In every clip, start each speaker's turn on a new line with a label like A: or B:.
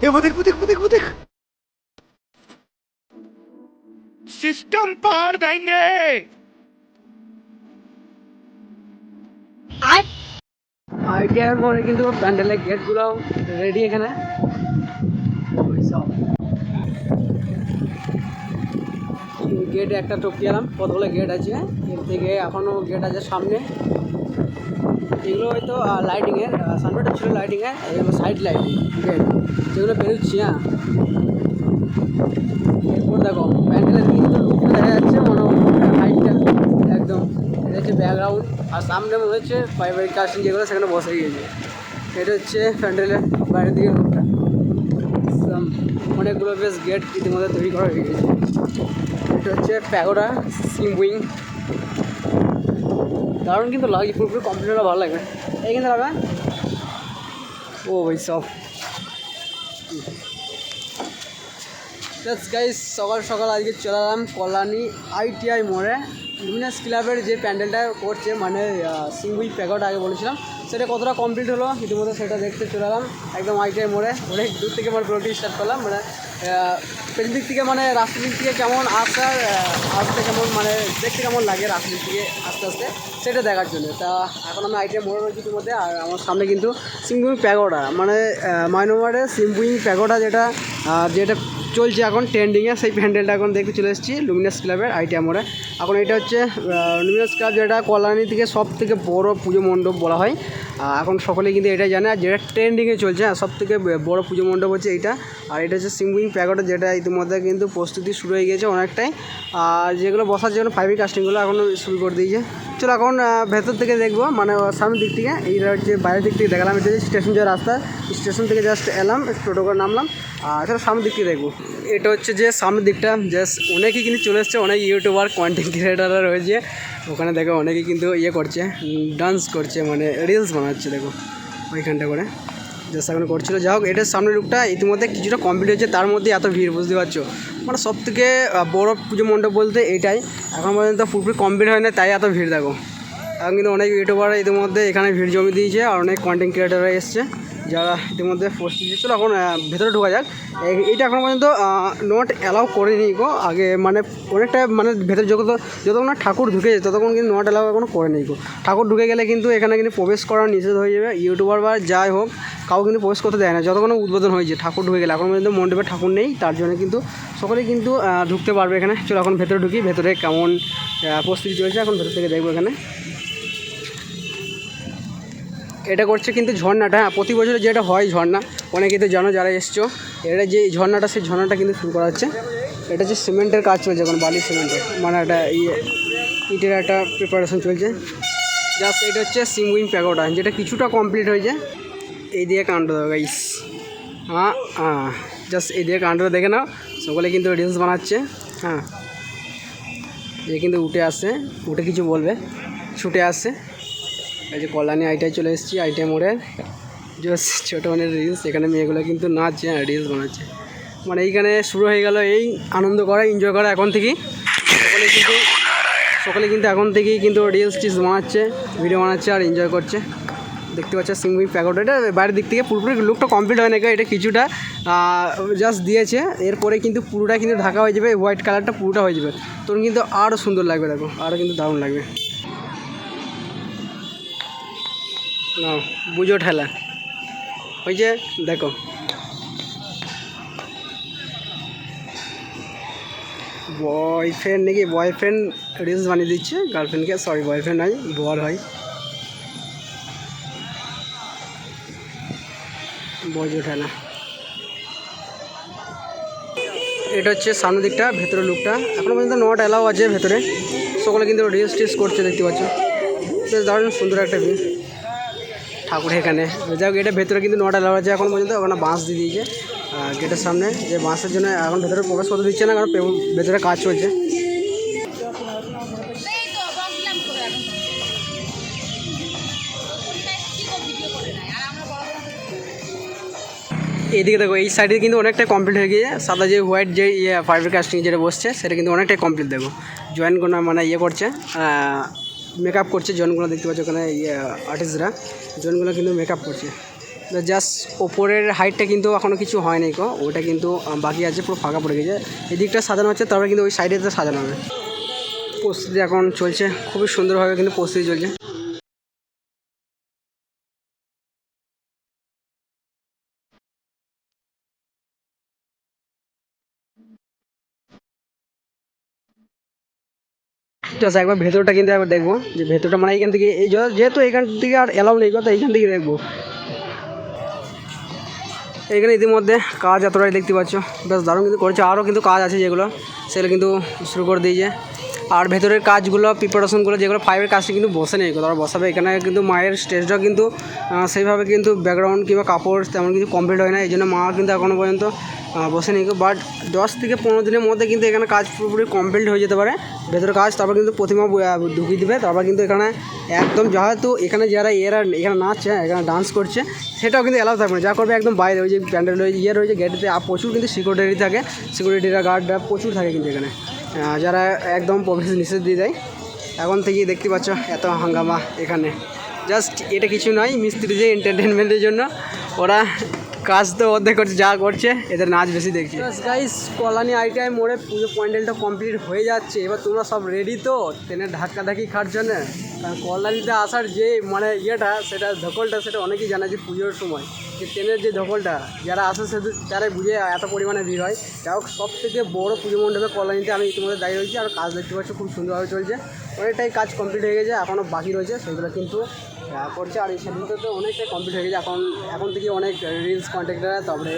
A: এ वो देख वो देख वो देख वो देख सिस्टम पार देंगे
B: আইটিআর পরে কিন্তু প্যান্ডেলের গেটগুলো রেডি এখানে গেট একটা টপকে এলাম কতগুলো গেট আছে এর থেকে এখনও গেট আছে সামনে এগুলো হয়তো লাইটিংয়ের সামনেটা ছিল লাইটিংয়ের সাইড লাইটিং গেট যেগুলো বেরোচ্ছি হ্যাঁ? এরপর দেখো প্যান্ডেলের কিন্তু লুকটা দেখা যাচ্ছে মনে হাইটটা একদম, এটা হচ্ছে ব্যাকগ্রাউন্ড আর সামনে মনে হচ্ছে পারিবারিক কাস্টিং যেগুলো, সেখানে বসে গিয়েছে। এটা হচ্ছে প্যান্ডেলের বাইরের দিকে লুকটা অনেকগুলো বেশ গেট ইতিমধ্যে তৈরি করা হয়ে গেছে এটা হচ্ছে প্যাগোডা সিমউইং দারুণ কিন্তু লাগে, পুরোপুরি কমপ্লিট ভালো লাগবে এই কিন্তু লাগবে ও ভাই, সব। গাইস সকাল সকাল আজকে চলে এলাম কল্যাণী আইটিআই মোড়ে। লুমিনাস ক্লাবের যে প্যান্ডেলটা করছে মানে সিঙ্গুই প্যাকট আগে বলেছিলাম, সেটা কতটা কমপ্লিট হলো, ইতিমধ্যে সেটা দেখতে চলে এলাম, একদম আইটিআই মোড়ে। অনেক দূর থেকে আমার ব্লগটি স্টার্ট করলাম মানে পেছন দিক থেকে মানে রাস্তার দিক থেকে কেমন আসার আসতে কেমন মানে দেখতে কেমন লাগে রাস্তার দিক থেকে আস্তে আস্তে, সেটা দেখার জন্য। তা এখন আমি আইটিআই মোড়ে রয়েছি ইতিমধ্যে, আর আমার সামনে কিন্তু সিম্বুইং প্যাগোডা মানে মাইনমারে সিম্বুইং প্যাগোডা যেটা যেটা চলছে এখন ট্রেন্ডিংয়ে, সেই প্যান্ডেলটা এখন দেখতে চলে এসেছি লুমিনাস ক্লাবের আইটিআই মোড়ে এখন এটা হচ্ছে লুমিনাস ক্লাব যেটা কল্যাণী থেকে সব থেকে বড় পুজো মণ্ডপ বলা হয়। এখন সকলেই কিন্তু এটাই জানে, আর যেটা ট্রেন্ডিংয়ে চলছে সব থেকে বড়ো পুজো মণ্ডপ হচ্ছে এইটা আর এটা হচ্ছে সিঙ্গুইং প্যাকেট যেটা ইতিমধ্যে কিন্তু প্রস্তুতি শুরু হয়ে গিয়েছে অনেকটাই। আর যেগুলো বসার জন্য ফাইভি কাস্টিংগুলো এখন শুরু করে দিয়েছে। চলো এখন ভেতর থেকে দেখব মানে সামনের দিক থেকে এইটা হচ্ছে বাইরের দিক থেকে দেখালাম এটা স্টেশন যাওয়ার রাস্তা, স্টেশন থেকে জাস্ট এলাম টোটো করে নামলাম, আর সামনের দিক থেকে দেখব। এটা হচ্ছে যে সামনের দিকটা জাস্ট অনেকেই কিন্তু চলে এসছে, অনেক ইউটিউবার কন্টেন্ট ক্রিয়েটাররা রয়েছে, ওখানে দেখো অনেকেই কিন্তু ইয়ে করছে ডান্স করছে মানে রিলস বানাচ্ছে, দেখো, ওইখানটা করে। জাস্ট এখন করছিল। যাই হোক এটার সামনের লুকটা ইতিমধ্যে কিছুটা কমপ্লিট হয়েছে, তার মধ্যে এত ভিড়, বুঝতে পারছ? মানে সব থেকে বড়ো পুজো মণ্ডপ বলতে এটাই। এখন পর্যন্ত পুরোপুরি কমপ্লিট হয় না তাই এত ভিড়, দেখো। এখন কিন্তু অনেক ইউটিউবার ইতিমধ্যে এখানে ভিড় জমি দিয়েছে, আর অনেক কন্টেন্ট ক্রিয়েটাররা এসছে। যারা ইতিমধ্যে পোস্ট দিয়েছিল এখন ভেতরে ঢোকা যাক। এইটা এখন পর্যন্ত নোট অ্যালাউ করেনি গো। আগে মানে অনেকটা মানে ভেতরে যত যতক্ষণ না ঠাকুর ঢুকে যায়, ততক্ষণ কিন্তু নোট অ্যালাউ এখনও করে নেই গো। ঠাকুর ঢুকে গেলে কিন্তু এখানে কিন্তু প্রবেশ করা নিষেধ হয়ে যাবে। ইউটিউবার বা যাই হোক, কাউ কিন্তু প্রবেশ করতে দেয় না। যতক্ষণ উদ্বোধন হয়েছে, ঠাকুর ঢুকে গেলে। এখন পর্যন্ত মণ্ডপে ঠাকুর নেই, তার জন্য কিন্তু সকলেই কিন্তু ঢুকতে পারবে এখানে। চলো, এখন ভেতরে ঢুকি। ভেতরে কেমন প্রস্তুতি চলছে, এখন ভেতর থেকে দেখব এখানে। এটা করছে কিন্তু ঝর্ণাটা হ্যাঁ প্রতি বছর যেটা হয় ঝর্ণা অনেকেই তো জানো যারা এসছো, এটা যে ঝর্ণাটা, সেই ঝর্ণাটা কিন্তু শুরু করা হচ্ছে। এটা যে সিমেন্টের কাজ চলছে এখন, বালি সিমেন্টের মানে একটা ইয়ে ইটের একটা প্রিপারেশন চলছে। জাস্ট এটা হচ্ছে সিমউইং প্যাগোটা যেটা কিছুটা কমপ্লিট হয়েছে। এই দিয়ে কাণ্ড গাইস হ্যাঁ হ্যাঁ জাস্ট এই দিয়ে কাণ্ডটা দেখে নাও, সকলে কিন্তু রিলস বানাচ্ছে হ্যাঁ। এ কিন্তু উঠে আসছে উঠে কিছু বলবে, ছুটে আসছে এই যে কল্যাণী আইটাই চলে এসেছি আইটাই মোড়ে। জাস্ট ছোটো মানে রিলস এখানে মেয়েগুলো কিন্তু নাচছে আর রিলস বানাচ্ছে। মানে এইখানে শুরু হয়ে গেল এই আনন্দ করা এনজয় করা এখন থেকেই। সকলে কিন্তু সকলে কিন্তু এখন থেকেই কিন্তু রিলস টিলস বানাচ্ছে ভিডিও বানাচ্ছে আর এনজয় করছে। দেখতে পাচ্ছ সিঙ্গুইং প্যাকেট এটা বাইরের দিক থেকে পুরোপুরি লুকটা কমপ্লিট হয় না এটা কিছুটা জাস্ট দিয়েছে। এরপরে কিন্তু পুরোটা কিন্তু ঢাকা হয়ে যাবে হোয়াইট কালারটা পুরোটা হয়ে যাবে। তখন কিন্তু আরও সুন্দর লাগবে, দেখো। আরও কিন্তু দারুণ লাগবে। না, বুঝো ঠেলা ওই যে, দেখো। বয়ফ্রেন্ড নাকি বয়ফ্রেন্ড রিলস বানিয়ে দিচ্ছে গার্লফ্রেন্ডকে সরি বয়ফ্রেন্ড নয়, বর হয়। বজো ঠেলা এটা হচ্ছে সামনের দিকটা ভেতরে লুকটা এখনও পর্যন্ত নট অ্যালাউ আছে ভেতরে। সকলে কিন্তু রিলস টিলস করছে, দেখতে পাচ্ছ। বেশ দারুণ সুন্দর একটা ভিউ ঠাকুর এখানে। যাই হোক, এটা ভেতরে কিন্তু নটা অ্যালাউ আছে এখন পর্যন্ত, ওখানে বাঁশ দিয়ে দিয়েছে। গেটের সামনে যে বাঁশের জন্য এখন ভেতরে প্রবেশ করতে দিচ্ছে না, কারণ ভেতরে কাজ চলছে। এইদিকে দেখো, এই সাইডে কিন্তু অনেকটাই কমপ্লিট হয়ে গিয়ে সাদা যে হোয়াইট যে ইয়ে ফাইবার কাস্টিং যেটা বসছে, সেটা কিন্তু অনেকটাই কমপ্লিট দেখো। জয়েন্টগুলো মানে ইয়ে করছে মেকআপ করছে, জনগুলো দেখতে পাচ্ছ ওখানে ইয়ে আর্টিস্টরা জনগুলো কিন্তু মেকআপ করছে। জাস্ট ওপরের হাইটটা কিন্তু এখনও কিছু হয়নি কো ওটা কিন্তু বাকি আছে, পুরো ফাঁকা পড়ে গেছে। এদিকটা সাজানো হচ্ছে, তারপরে কিন্তু ওই সাইডে সাজানো হবে। প্রস্তুতি এখন চলছে, খুবই সুন্দরভাবে কিন্তু প্রস্তুতি চলছে। জাস্ট একবার ভেতরটা কিন্তু একবার দেখব, যে ভেতরটা মানে এইখান থেকে, এই যেহেতু এখান থেকে আর এলাম নেই, কথা এইখান থেকে দেখব। এখানে ইতিমধ্যে কাজ এতটাই দেখতে পাচ্ছ। বেশ দারুণ কিন্তু করেছে আরও কিন্তু কাজ আছে যেগুলো, সেগুলো কিন্তু শুরু করে দিয়েছে। আর ভেতরের কাজগুলো প্রিপারেশনগুলো যেগুলো ফাইভের কাজটা কিন্তু বসে নেই। তারা বসাবে, এখানে কিন্তু মায়ের স্টেজটা কিন্তু সেইভাবে কিন্তু ব্যাকগ্রাউন্ড কিংবা কাপড় তেমন কিছু কমপ্লিট হয় না, এই জন্য মা কিন্তু এখনও পর্যন্ত বসে নেই। বাট দশ থেকে পনেরো দিনের মধ্যে কিন্তু এখানে কাজ পুরোপুরি কমপ্লিট হয়ে যেতে পারে। ভেতরের কাজ, তারপর কিন্তু প্রতিমা ঢুকিয়ে দেবে। তারপর কিন্তু এখানে একদম যেহেতু এখানে যারা এরা এখানে নাচছে, এখানে ডান্স করছে, সেটাও কিন্তু এলাও থাকবে না। যা করবে একদম বাইরে, ওই যে প্যান্ডেল রয়েছে ইয়ে রয়েছে গেটেতে প্রচুর কিন্তু সিকিউরিটি থাকে। সিকিউরিটিরা গার্ডরা প্রচুর থাকে কিন্তু এখানে। যারা একদম প্রবেশ নিষেধ দিয়ে দেয়, এখন থেকেই দেখতে পাচ্ছ এত হাঙ্গামা এখানে। জাস্ট এটা কিছু নয়, মিস্ত্রি যে এন্টারটেনমেন্টের জন্য, ওরা কাজ তো অর্ধেক করছে, যা করছে, এদের নাচ বেশি দেখছি। গাইস কলানি আইটিআই মোড়ে পুজো প্যান্ডেলটা কমপ্লিট হয়ে যাচ্ছে, এবার তোমরা সব রেডি তো? ট্রেনের ধাক্কা ধাক্কি খাওয়ার জন্য? কারণ কল্যাণীতে আসার যে মানে ইয়েটা, সেটা ধকলটা, সেটা অনেকেই জানে যে পুজোর সময়। যে ট্রেনের যে ধকলটা যারা আসে শুধু তারাই বুঝে এত পরিমাণে ভিড় হয়। যাই হোক সব থেকে বড়ো পুজো মণ্ডপে কল্যাণীতে আমি ইতিমধ্যে দাঁড়িয়ে রয়েছি আর কাজ দেখতে পাচ্ছি খুব সুন্দরভাবে চলছে। অনেকটাই কাজ কমপ্লিট হয়ে গেছে এখনও বাকি রয়েছে, সেগুলো কিন্তু করছে। আর এই সেগুলোতে তো অনেকটাই কমপ্লিট হয়ে গেছে। এখন এখন থেকে অনেক রিলস কন্টেন্টার তারপরে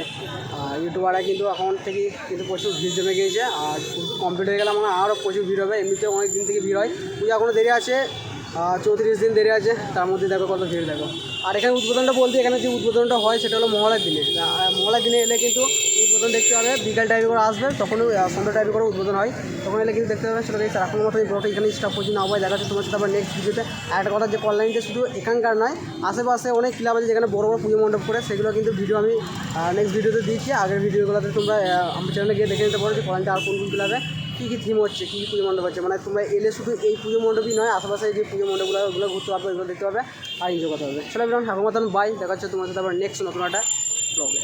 B: ইউটিউবাররা কিন্তু এখন থেকে কিন্তু প্রচুর ভিড় জমে গিয়েছে। আর কমপ্লিট হয়ে গেলে মানে আরও প্রচুর ভিড় হবে। এমনিতে অনেক দিন থেকে ভিড় হয়। পুজো এখনও দেরি আছে। চৌত্রিশ দিন দেরি আছে, তার মধ্যে দেখো কত ভিড় দেখো। আর এখানে উদ্বোধনটা বলতে, এখানে যে উদ্বোধনটা হয়, সেটা হলো মহলার দিনে। মহলার দিনে এলে কিন্তু উদ্বোধন দেখতে হবে, বিকাল টাইপে করে আসবে তখন সন্ধ্যা টাইপে করে উদ্বোধন হয়। তখন এলে কিন্তু দেখতে হবে সেটা দেখতে এখন মতো এই ব্লগটা এখানে স্টাফ করছি, না হয় দেখা যাচ্ছে তোমার সাথে আবার নেক্সট ভিডিওতে একটা কথা যে কল্যাণীতে শুধু এখানকার নয়, আশেপাশে অনেক ক্লাব আছে যেখানে বড় বড় পুজো মণ্ডপ করে, সেগুলো কিন্তু ভিডিও আমি নেক্সট ভিডিওতে দিয়েছি আগের ভিডিওগুলোতে তোমরা আমার চ্যানেলে গিয়ে দেখে নিতে পারো যে কল্যাণীতে আর কোন কোন ক্লাবে। কী কী থিম হচ্ছে, কী কী পুজো মণ্ডপ হচ্ছে? মানে তোমরা এলে শুধু এই পুজো মণ্ডপই নয়, আশেপাশে যে পুজো মণ্ডপগুলো ওগুলো ঘুরতে পারবে, ওগুলো দেখতে পাবে আর এনজয় করতে পারবে। চলো ঠাকুর মতন বাই দেখা হচ্ছে তোমার সাথে আবার নেক্সট নতুন একটা ব্লগে